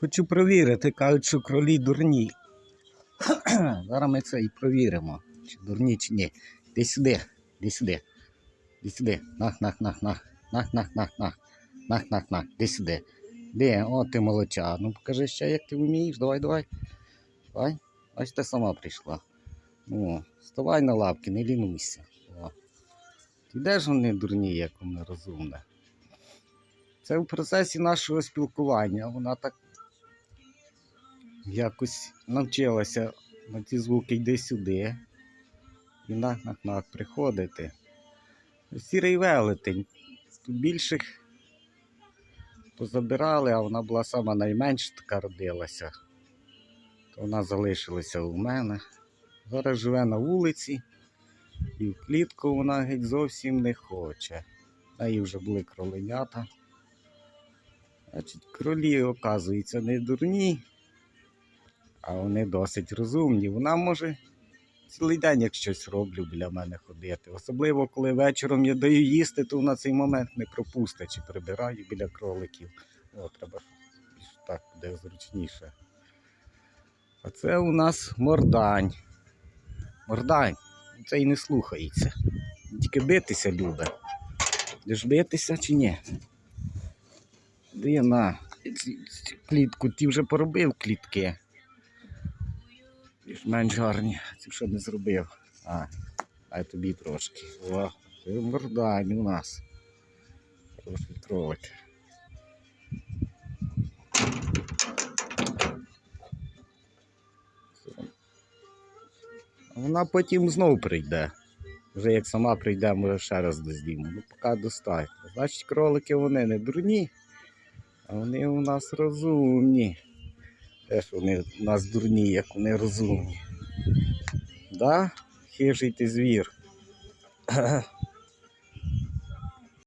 Хочу провірити, кажуть, що кролі дурні. Зараз ми це і провіримо. Чи дурні, чи ні. Іди сюди, іди сюди. Іди сюди. Нах, нах, нах, нах. Нах, нах, нах, нах. Нах, нах, нах. Іди сюди. Де? О, ти молодча. Ну покажи ще, як ти вмієш. Давай, давай. Давай. Ось ти сама прийшла. О, вставай на лапки, не лінуйся. О. Де ж вони дурні, як вони розумне. Це в процесі нашого спілкування. Вона так якось навчилася на ці звуки йди сюди. І нах приходити. Сірий велетень. Більших позабирали, а вона була сама найменша така родилася. То вона залишилася у мене. Зараз живе на вулиці, і в клітку вона геть зовсім не хоче. В неї вже були кроленята. Значить, кролі, оказується, не дурні, а вони досить розумні. Вона може цілий день як щось роблю біля мене ходити. Особливо, коли вечором я даю їсти, то вона цей момент не пропустить чи прибираю біля кроликів. О, треба так буде зручніше. А це у нас мордань. Мордань, це і не слухається. Тільки битися любить. Будеш битися чи ні? Де на клітку, ти вже поробив клітки. Більш-менш гарні. Це що не зробив. А, а тобі трошки. О, мордань у нас. Трошки кролик. Вона потім знов прийде. Вже як сама прийде, може ще раз дозніму. Ну, поки достатньо. Значить, кролики вони не дурні, а вони у нас розумні. Теж вони нас дурні, як вони розумні. Да? Хижий ти звір.